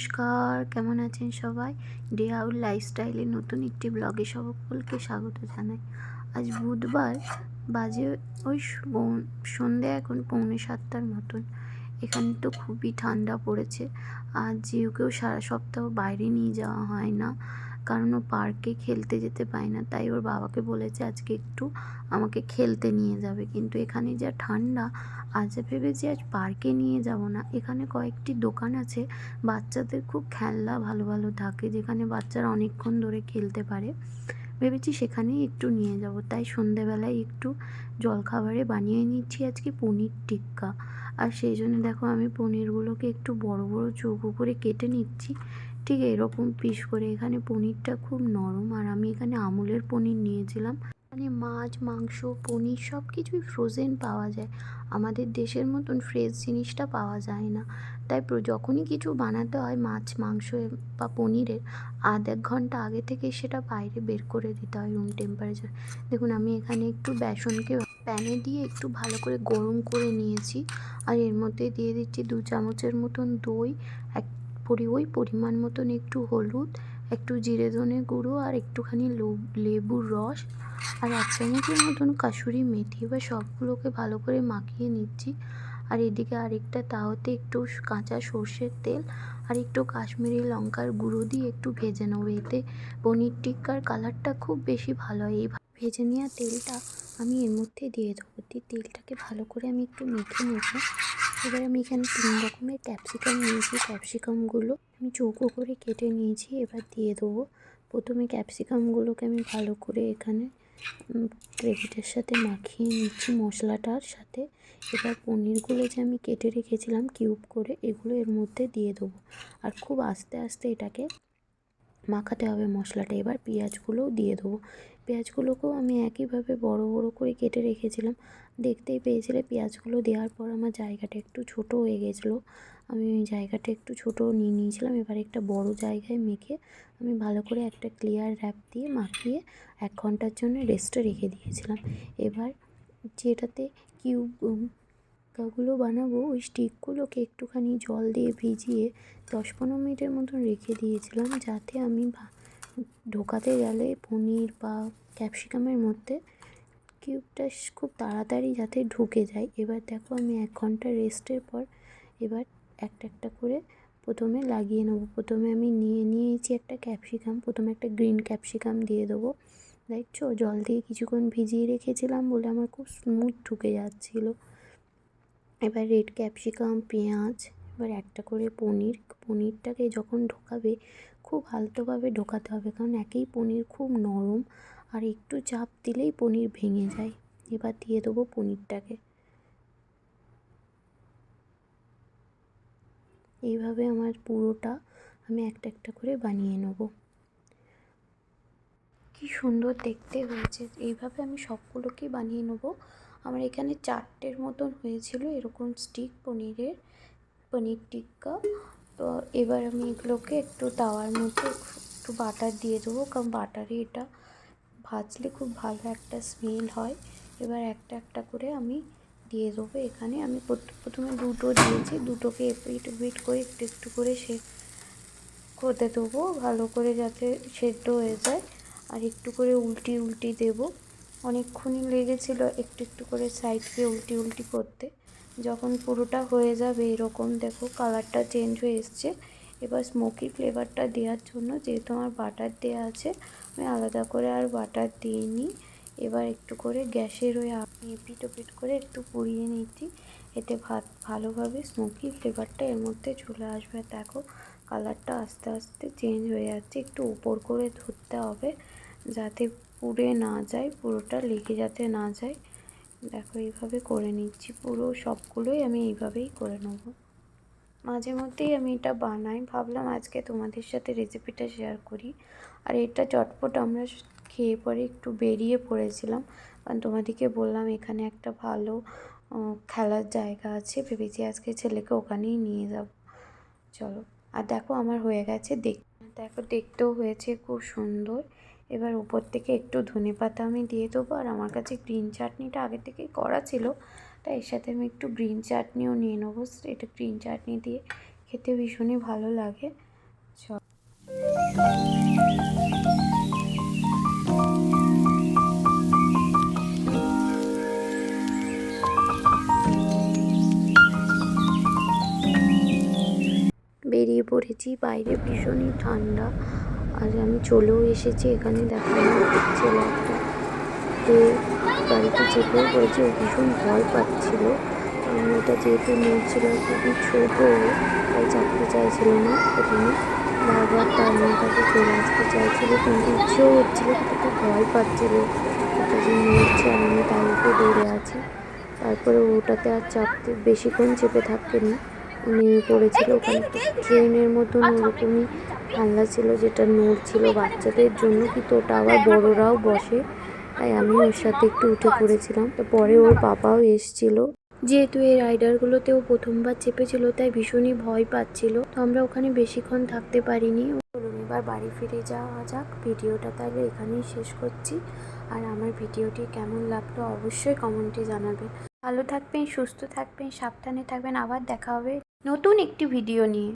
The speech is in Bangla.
নমস্কার, কেমন আছেন সবাই? ডে আউট লাইফস্টাইলের নতুন একটি ব্লগে সকলকে স্বাগত জানাই। আজ বুধবার বাজে ওই সন্ধে এখন পৌনে সাতটার মতন। এখানে তো খুবই ঠান্ডা পড়েছে। আর জিউকেও সারা সপ্তাহ বাইরে নিয়ে যাওয়া হয় না কারণ ও পার্কে খেলতে যেতে পায় না। তাই ওর বাবাকে বলেছে, আজকে একটু আমাকে খেলতে নিয়ে যাবে। কিন্তু এখানে যা ঠান্ডা, আজ ভেবেছি আজ পার্কে নিয়ে যাব না। এখানে কয়েকটি দোকান আছে, বাচ্চাদের খুব খেলনা ভালো ভালো থাকে, যেখানে বাচ্চারা অনেকক্ষণ ধরে খেলতে পারে। ভেবেছি সেখানেই একটু নিয়ে যাব। তাই সন্ধেবেলায় একটু জলখাবারে বানিয়ে নিচ্ছি আজকে পনির টিক্কা। আর সেই জন্য দেখো আমি পনিরগুলোকে একটু বড় বড় চৌকো করে কেটে নিচ্ছি। ঠিক এরকম পিস করে। এখানে পনিরটা খুব নরম। আর আমি এখানে আমুলের পনির নিয়েছিলাম। এখানে মাছ, মাংস, পনির সব কিছুই ফ্রোজেন পাওয়া যায়। আমাদের দেশের মতন ফ্রেশ জিনিসটা পাওয়া যায় না। তাই যখনই কিছু বানাতে হয় মাছ, মাংস বা পনিরের, আধ এক ঘণ্টা আগে থেকে সেটা বাইরে বের করে দিতে হয় রুম টেম্পারেচার দেখুন, আমি এখানে একটু বেসনকে প্যানে দিয়ে একটু ভালো করে গরম করে নিয়েছি। আর এর মধ্যে দিয়ে দিচ্ছি দু চামচের মতন দই, এক পরি ওই পরিমাণ মতন একটু হলুদ একটু জিরে ধনে গুঁড়ো আর একটুখানি লেবুর রস আর এক চামচের মতন কাসুরি মেথি। এবার সবগুলোকে ভালো করে মাখিয়ে নিচ্ছি। আর এদিকে আরেকটা তাওতে একটু কাঁচা সর্ষের তেল আর একটু কাশ্মীরি লঙ্কার গুঁড়ো দিয়ে একটু ভেজে নেব। এতে পনির টিক্কার কালারটা খুব বেশি ভালো হয়। এই ভেজে নেওয়া তেলটা আমি এর মধ্যে দিয়ে দেবো। তেলটাকে ভালো করে আমি একটু মেখে নেব। এবার আমি এখানে তিন রকমের ক্যাপসিকাম নিয়েছি। ক্যাপসিকামগুলো আমি চৌকো করে কেটে নিয়েছি, এবার দিয়ে দেবো। প্রথমে ক্যাপসিকামগুলোকে আমি ভালো করে এখানে গ্রেভিটার সাথে মাখিয়ে নিচ্ছি মশলাটার সাথে। এবার পনিরগুলো যে আমি কেটে রেখেছিলাম কিউব করে, এগুলো এর মধ্যে দিয়ে দেবো। আর খুব আস্তে আস্তে এটাকে মাখাতে হবে মশলাটা। এবার পেঁয়াজগুলোও দিয়ে দেবো। পেঁয়াজগুলোকেও আমি একইভাবে বড় বড় করে কেটে রেখেছিলাম। দেখতেই পেয়েছিলে পেঁয়াজগুলো দেওয়ার পর আমার জায়গাটা একটু ছোট হয়ে গেছিল। আমি জায়গাটা একটু ছোট নিয়ে নিয়েছিলাম, এবার একটা বড় জায়গায় মেখে আমি ভালো করে একটা ক্লিয়ার র্যাপ দিয়ে মাখিয়ে এক ঘণ্টার জন্য রেস্টে রেখে দিয়েছিলাম। এবার যেটাতে কিউবগুলো বানাবো, ওই স্টিকগুলোকে একটুখানি জল দিয়ে ভিজিয়ে দশ পনেরো মিনিটের মতন রেখে দিয়েছিলাম, যাতে আমি ঢোকাতে গেলে পনির বা ক্যাপসিকামের মধ্যে কিউবটা খুব তাড়াতাড়ি যাতে ঢুকে যায়। এবার দেখো আমি এক ঘণ্টা রেস্টের পর এবার একটা একটা করে প্রথমে লাগিয়ে নেব। প্রথমে আমি নিয়ে নিয়েছি একটা ক্যাপসিকাম, প্রথমে একটা গ্রিন ক্যাপসিকাম দিয়ে দেবো। দেখছ? জল দিয়ে কিছুক্ষণ ভিজিয়ে রেখেছিলাম বলে আমার খুব স্মুথ ঢুকে যাচ্ছিল। এবার রেড ক্যাপসিকাম, পেঁয়াজ, এবার একটা করে পনির। পনিরটাকে যখন ঢোকাবে খুব আলতোভাবে ঢোকাতে হবে কারণ একেই পনির খুব নরম আর একটু চাপ দিলেই পনির ভেঙে যায়। এবার দিয়ে দেবো পনিরটাকে। এইভাবে আমার পুরোটা আমি একটা একটা করে বানিয়ে নেব। কি সুন্দর দেখতে হয়েছে। এইভাবে আমি সবগুলোকেই বানিয়ে নেব। আমার এখানে চারটের মতন হয়েছিল এরকম স্টিক পনিরের, পনির টিক্কা তো এবার আমি এগুলোকে একটু তাওয়ার মধ্যে একটু বাটার দিয়ে দেবো, কারণ বাটারে এটা ভাজলে খুব ভালো একটা স্মেল হয়। এবার একটা একটা করে আমি দিয়ে দেবো এখানে। আমি প্রথ- প্রথমে দুটো দিয়েছি, দুটোকে এপিট ওপিট করে একটু একটু করে সে, করতে দেবো, ভালো করে যাতে সেদ্ধ হয়ে যায়। আর একটু করে উল্টি উল্টি দেবো। অনেকক্ষণই লেগেছিলো একটু একটু করে সাইডকে উল্টি উল্টি করতে। যখন পুরোটা হয়ে যাবে, এরকম দেখো কালারটা চেঞ্জ হয়ে এসছে। এবার স্মোকি ফ্লেভারটা দেওয়ার জন্য যেহেতু আমার বাটার দেওয়া আছে, আমি আলাদা করে আর বাটার দিয়ে দিইনি এবার একটু করে গ্যাসের ওই এপিট ওপিট করে একটু পুড়িয়ে নিচ্ছি। এতে ভাত ভালোভাবে স্মোকি ফ্লেভারটা এর মধ্যে চলে আসবে। দেখো কালারটা আস্তে আস্তে চেঞ্জ হয়ে যাচ্ছে। একটু উপর করে ধরতে হবে যাতে পুড়ে না যায়, পুরোটা লেগে যাতে না যায়। দেখো, এইভাবে করে নিচ্ছি পুরো সবগুলোই আমি এইভাবেই করে নেব। মাঝে মধ্যেই আমি এটা বানাই। ভাবলাম আজকে তোমাদের সাথে রেসিপিটা শেয়ার করি। আর এটা চটপট আমরা খেয়ে পরে একটু বেরিয়ে পড়েছিলাম। কারণ তোমাদেরকে বললাম এখানে একটা ভালো খেলার জায়গা আছে। ভেবেছি আজকে ছেলেকে ওখানেই নিয়ে যাব। চলো। আর দেখো, আমার হয়ে গেছে দেখ দেখো, দেখতেও হয়েছে খুব সুন্দর। এবার উপর থেকে একটু ধনে পাতা আমি দিয়ে দেবো আর আমার কাছে গ্রিন চাটনিটা আগে থেকেই করা ছিল। তাই এর সাথে আমি একটু গ্রিন চাটনিও নিয়ে নেব। এটা গ্রিন চাটনি দিয়ে খেতে ভীষণই ভালো লাগে। বেরিয়ে পড়েছি। বাইরে ভীষণই ঠান্ডা। আর আমি চলেও এসেছি, এখানে দেখানো ছেলে একটা যে গাড়িতে চেপেও পড়েছে ও ভীষণ ভয় পাচ্ছিল। ওটা যেহেতু নড়ছিল খুবই ছোটো, তাই চাপতে চাইছিল না প্রথমে বারবার তার মেয়েটাকে চলে আসতে চাইছিল, কিন্তু ইচ্ছেও হচ্ছিল কিন্তু ভয় পাচ্ছিল। ওটা যে নিয়েছে আমি তার উপরে দৌড়ে আছি। তারপরে ওটাতে আর চাপতে, বেশিক্ষণ চেপে থাকেনি ও নেমে পড়েছিল ওখানে। ট্রেনের মতন ওরকমই খেলনা ছিল যেটা নড়ছিল বাচ্চাদের জন্য কিন্তু ওটা আবার বড়োরাও বসে। তাই আমি ওর সাথে একটু উঠে পড়েছিলাম। তো পরে ওর বাবাও এসছিল। যেহেতু এই রাইডারগুলোতেও প্রথমবার চেপেছিল তাই ভীষণই ভয় পাচ্ছিল। তো আমরা ওখানে বেশিক্ষণ থাকতে পারিনি। চলুন এবার বাড়ি ফিরে যাওয়া যাক। ভিডিওটা তাহলে এখানেই শেষ করছি। আর আমার ভিডিওটি কেমন লাগল অবশ্যই কমেন্টে জানাবেন। ভালো থাকবেন সুস্থ থাকবেন সাবধানে থাকবেন। আবার দেখা হবে। নতুন একটি ভিডিও নিয়ে।